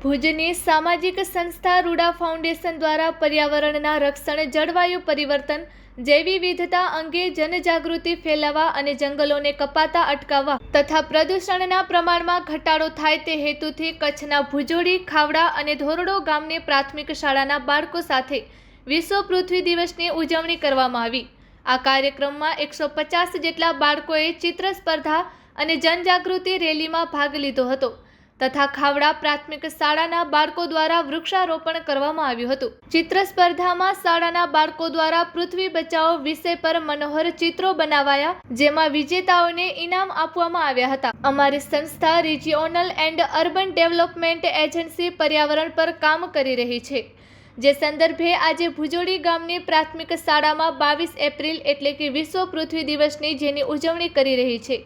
ભુજની સામાજિક સંસ્થા રૂડા ફાઉન્ડેશન દ્વારા પર્યાવરણના રક્ષણ, જળવાયુ પરિવર્તન, જૈવી વિવિધતા અંગે જનજાગૃતિ ફેલાવવા અને જંગલોને કપાતા અટકાવવા તથા પ્રદૂષણના પ્રમાણમાં ઘટાડો થાય તે હેતુથી કચ્છના ભુજોડી, ખાવડા અને ધોરડો ગામની પ્રાથમિક શાળાના બાળકો સાથે વિશ્વ પૃથ્વી દિવસની ઉજવણી કરવામાં આવી. આ કાર્યક્રમમાં એકસો પચાસ જેટલા બાળકોએ ચિત્ર સ્પર્ધા અને જનજાગૃતિ રેલીમાં ભાગ લીધો હતો. તથા ખાવડા પ્રાથમિક શાળાના બાળકો દ્વારા વૃક્ષારોપણ કરવામાં આવ્યું હતું. ચિત્ર સ્પર્ધામાં શાળાના બાળકો દ્વારા પૃથ્વી બચાવો વિષય પર મનોહર ચિત્રો બનાવાયા, જેમાં વિજેતાઓને ઇનામ આપવામાં આવ્યા હતા. અમારી સંસ્થા regional and urban development agency પર્યાવરણ પર કામ કરી રહી છે. જે સંદર્ભે આજે ભુજોડી ગામની પ્રાથમિક શાળામાં બાવીસ એપ્રિલ એટલે કે વિશ્વ પૃથ્વી દિવસની જેની ઉજવણી કરી રહી છે.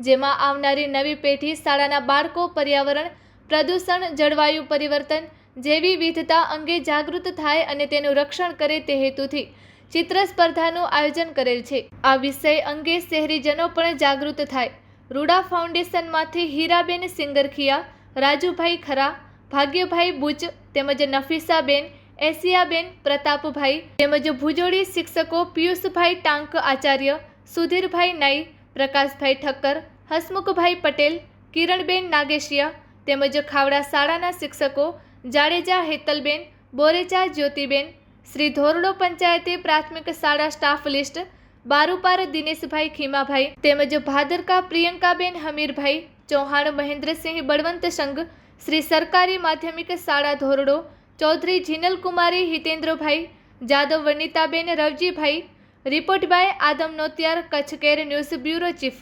જેમાં આવનારી નવી પેઢી શાળાના બાળકો, પર્યાવરણ, પ્રદૂષણ, જળવાયુ પરિવર્તન જેવી વિવિધતા અંગે જાગૃત થાય અને તેનું રક્ષણ કરે તે હેતુથી ચિત્ર સ્પર્ધાનું આયોજન કરેલ છે. આ વિષય અંગે શહેરીજનો પણ જાગૃત થાય. રૂડા ફાઉન્ડેશનમાંથી હીરાબેન સિંગરખિયા, રાજુભાઈ ખરા, ભાગ્યભાઈ બુચ તેમજ નફીસાબેન એશિયાબેન પ્રતાપભાઈ તેમજ ભુજોડી શિક્ષકો પિયુષભાઈ ટાંક આચાર્ય, સુધીરભાઈ નાઈ પ્રકાશભાઈ ઠક્કર, હસમુખભાઈ પટેલ, કિરણબેન નાગેશિયા તેમજ ખાવડા શાળાના શિક્ષકો, જાડેજા હેતલબેન બોરેચા જ્યોતિબેન, શ્રી ધોરડો પંચાયતે પ્રાથમિક શાળા સ્ટાફ લિસ્ટ, બારુપાર દિનેશભાઈ ખીમાભાઈ તેમજ ભાદરકા પ્રિયંકાબેન હમીરભાઈ, ચૌહાણ મહેન્દ્રસિંહ બળવંત સંઘ, શ્રી સરકારી માધ્યમિક શાળા Dhordo, Chaudhari Jinalkumari Hitendrabhai, Jadav Vanitaben Ravjibhai report by Adam Notiyar Kutch care news bureau chief.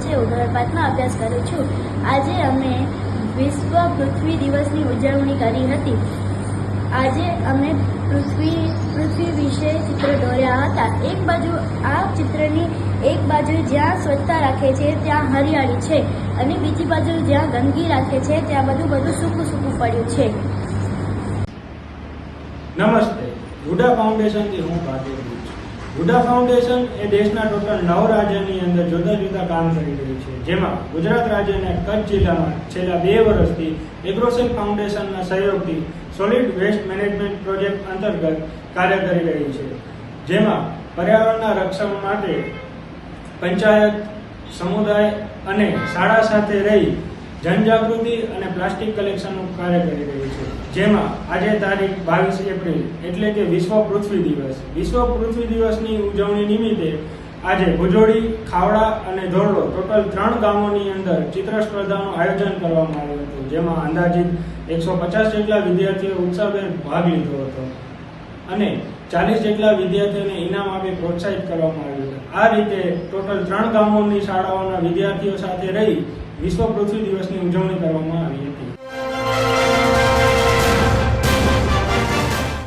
છે હું અભ્યાસ કરું છું. આજે અમે વિશ્વ પૃથ્વી દિવસની ઉજવણી કરી હતી. આજે અમે પૃથ્વી પૃથ્વી વિશે ચિત્ર દોર્યા હતા. એક બાજુ આ ચિત્રની એક બાજુ જ્યાં સ્વચ્છતા રાખે છે ત્યાં હરિયાળી છે અને બીજી બાજુ જ્યાં ગંદકી રાખે છે ત્યાં બધું બધું સૂકું સૂકું પડ્યું છે. નમસ્તે. હુડા ફાઉન્ડેશનથી હું ભાગ્ય છું. હુડા ફાઉન્ડેશન એ દેશના ટોટલ નવ રાજ્યની અંદર જુદા જુદા કામ કરી રહી છે. જેમાં ગુજરાત રાજ્યના કચ્છ જિલ્લામાં છેલ્લા બે વર્ષથી એગ્રોસેલ ફાઉન્ડેશનના સહયોગથી સોલિડ વેસ્ટ મેનેજમેન્ટ પ્રોજેક્ટ અંતર્ગત કાર્ય કરી રહી છે. જેમાં પર્યાવરણના રક્ષણ માટે પંચાયત, સમુદાય અને શાળા સાથે રહી જનજાગૃતિ અને પ્લાસ્ટિક કલેક્શનનું કાર્ય કરી રહ્યું છે. જેમાં આજે તારીખ બાવીસ એપ્રિલ એટલે કે વિશ્વ પૃથ્વી દિવસ. વિશ્વ પૃથ્વી દિવસની ઉજવણી નિમિત્તે આજે ભુજોડી, ખાવડા અને ધોરડો ટોટલ ત્રણ ગામોની અંદર ચિત્ર સ્પર્ધાનું આયોજન કરવામાં આવ્યું હતું, જેમાં અંદાજિત એકસો પચાસ જેટલા વિદ્યાર્થીઓ ઉત્સાહભેર ભાગ લીધો હતો. અને ચાલીસ જેટલા વિદ્યાર્થીઓને ઇનામ આપી પ્રોત્સાહિત કરવામાં આવ્યું આ રીતે ટોટલ ત્રણ ગામોની શાળાઓના વિદ્યાર્થીઓ સાથે રહી વિશ્વ પૃથ્વી દિવસની ઉજવણી કરવામાં આવી હતી.